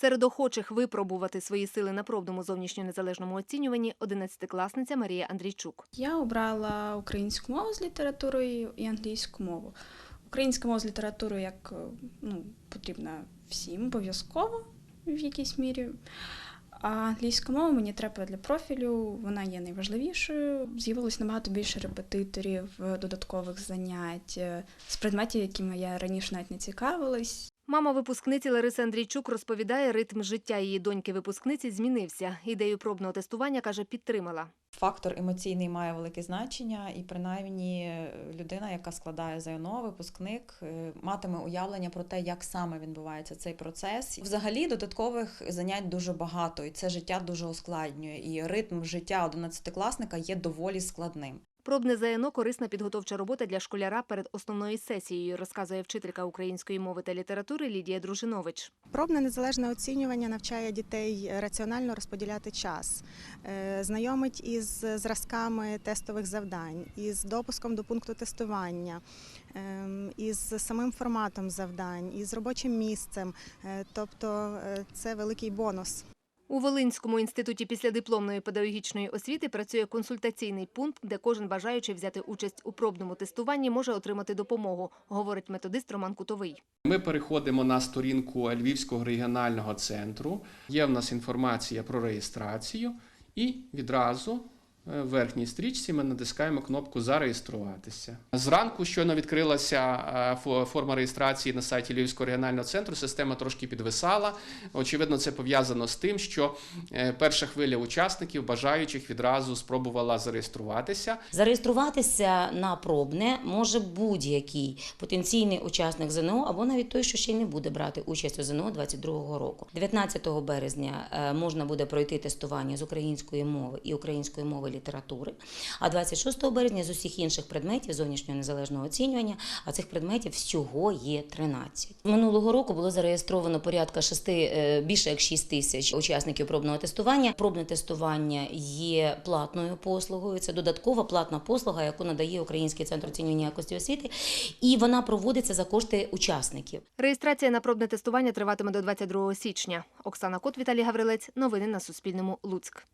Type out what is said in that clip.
Серед охочих випробувати свої сили на пробному зовнішньо-незалежному оцінюванні одинадцятикласниця Марія Андрійчук. Я обрала українську мову з літературою і англійську мову. Українська мова з літературою як е, ну, потрібна всім обов'язково в якійсь мірі. А англійська мова мені треба для профілю, вона є найважливішою. З'явилось набагато більше репетиторів, е, додаткових занять е, з предметів, якими я раніше навіть не цікавилась. Мама випускниці Лариси Андрійчук розповідає, ритм життя її доньки-випускниці змінився. Ідею пробного тестування, каже, підтримала. Фактор емоційний має велике значення, і принаймні е, людина, яка складає ЗНО, випускник, е, матиме уявлення про те, як саме відбувається цей процес. Взагалі додаткових занять дуже багато, і це життя дуже ускладнює. І ритм життя одинадцятикласника є доволі складним. Пробне ЗНО – корисна підготовча робота для школяра перед основною сесією, розказує вчителька української мови та літератури Лідія Дружинович. Пробне незалежне оцінювання навчає дітей раціонально розподіляти час, е, знайомить із зразками тестових завдань, із допуском до пункту тестування, ем, із самим форматом завдань, із робочим місцем. Е, Тобто е, це великий бонус. У Волинському інституті післядипломної педагогічної освіти працює консультаційний пункт, де кожен бажаючий взяти участь у пробному тестуванні може отримати допомогу, говорить методист Роман Кутовий. Ми переходимо на сторінку Львівського регіонального центру. Є в нас інформація про реєстрацію, і відразу в верхній стрічці ми натискаємо кнопку Зареєструватися. Зранку щойно відкрилася е, форма реєстрації на сайті Львівського регіонального центру. Система трошки підвисала. Очевидно, це пов'язано з тим, що е, перша хвиля учасників, бажаючих, відразу спробувала зареєструватися. Зареєструватися на пробне може будь-який потенційний учасник ЗНО або навіть той, що ще й не буде брати участь у ЗНО 22 року. 19 березня е, можна буде пройти тестування з української мови і української мови літератури, а 26 березня з усіх інших предметів зовнішнього незалежного оцінювання, а цих предметів всього є 13. Минулого року було зареєстровано порядка 6, е, більше як 6 тисяч учасників пробного тестування. Пробне тестування є платною послугою. Це додаткова платна послуга, яку надає Український центр оцінювання якості освіти, і вона проводиться за кошти учасників. Реєстрація на пробне тестування триватиме до 22 січня. Оксана Кот, Віталій Гаврилець. Новини на Суспільному. Луцьк.